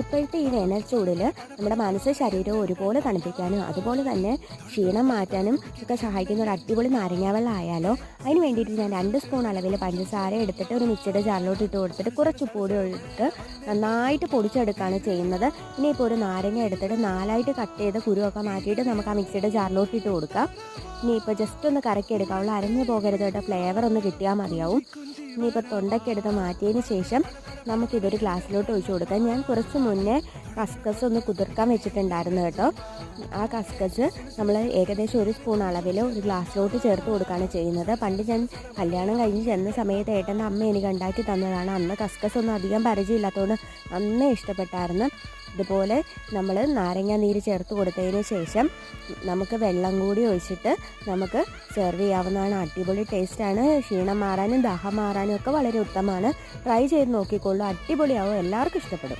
ഇപ്പോഴത്തെ ഈ വേനൽ ചൂടിൽ നമ്മുടെ മനസ്സ് ശരീരവും ഒരുപോലെ തണുപ്പിക്കാനും അതുപോലെ തന്നെ ക്ഷീണം മാറ്റാനും ഒക്കെ സഹായിക്കുന്ന ഒരു അടിപൊളി നാരങ്ങ വെള്ളം ആയാലോ അതിന് വേണ്ടിയിട്ട് ഞാൻ രണ്ട് സ്പൂൺ അളവിൽ പഞ്ചസാര എടുത്തിട്ട് ഒരു മിക്സിയുടെ ജാറിലോട്ട് ഇട്ട് കൊടുത്തിട്ട് കുറച്ച് പൊടി ഇട്ട് നന്നായിട്ട് പൊടിച്ചെടുക്കുകയാണ് ചെയ്യുന്നത്. ഇനിയിപ്പോൾ ഒരു നാരങ്ങ എടുത്തിട്ട് നാലായിട്ട് കട്ട് ചെയ്ത് കുരുവൊക്കെ മാറ്റിയിട്ട് നമുക്ക് ആ മിക്സിയുടെ ജാറിലോട്ട് ഇട്ട് കൊടുക്കാം. ഇനി ഇനിയിപ്പോൾ ജസ്റ്റ് ഒന്ന് കറക്കി എടുക്കാവുള്ളൂ അരഞ്ഞു പോകരുത് കേട്ടോ. ഫ്ലേവർ ഒന്ന് കിട്ടിയാൽ മതിയാവും. ഇനിയിപ്പോൾ തൊണ്ടയ്ക്ക് എടുത്ത് മാറ്റിയതിന് ശേഷം നമുക്കിതൊരു ഗ്ലാസ്സിലോട്ട് ഒഴിച്ചു കൊടുക്കാം. ഞാൻ കുറച്ച് മുന്നേ കസ്കസ് ഒന്ന് കുതിർക്കാൻ വെച്ചിട്ടുണ്ടായിരുന്നു കേട്ടോ. ആ കസ്കസ് നമ്മൾ ഏകദേശം ഒരു സ്പൂൺ അളവിൽ ഒരു ഗ്ലാസ്സിലോട്ട് ചേർത്ത് കൊടുക്കുകയാണ് ചെയ്യുന്നത്. പണ്ട് ഞാൻ കല്യാണം കഴിഞ്ഞ് ചെന്ന സമയത്ത് ഏട്ടന്റെ അമ്മ എനിക്ക് ഉണ്ടാക്കി തന്നതാണ്. അന്ന് കസ്കസ് ഒന്നും അധികം പരിചയമില്ലാത്തതുകൊണ്ട് നന്നേ ഇഷ്ടപ്പെട്ടായിരുന്നു. ഇതുപോലെ നമ്മൾ നാരങ്ങ നീര് ചേർത്ത് കൊടുത്തതിന് ശേഷം നമുക്ക് വെള്ളം കൂടി ഒഴിച്ചിട്ട് നമുക്ക് സെർവ് ചെയ്യാവുന്നതാണ്. അടിപൊളി ടേസ്റ്റാണ് ക്ഷീണം മാറാനും ദാഹം മാറാനും ഒക്കെ വളരെ ഉത്തമമാണ്. ട്രൈ ചെയ്ത് നോക്കിക്കോളൂ അടിപൊളിയാവും. എല്ലാവർക്കും ഇഷ്ടപ്പെടും.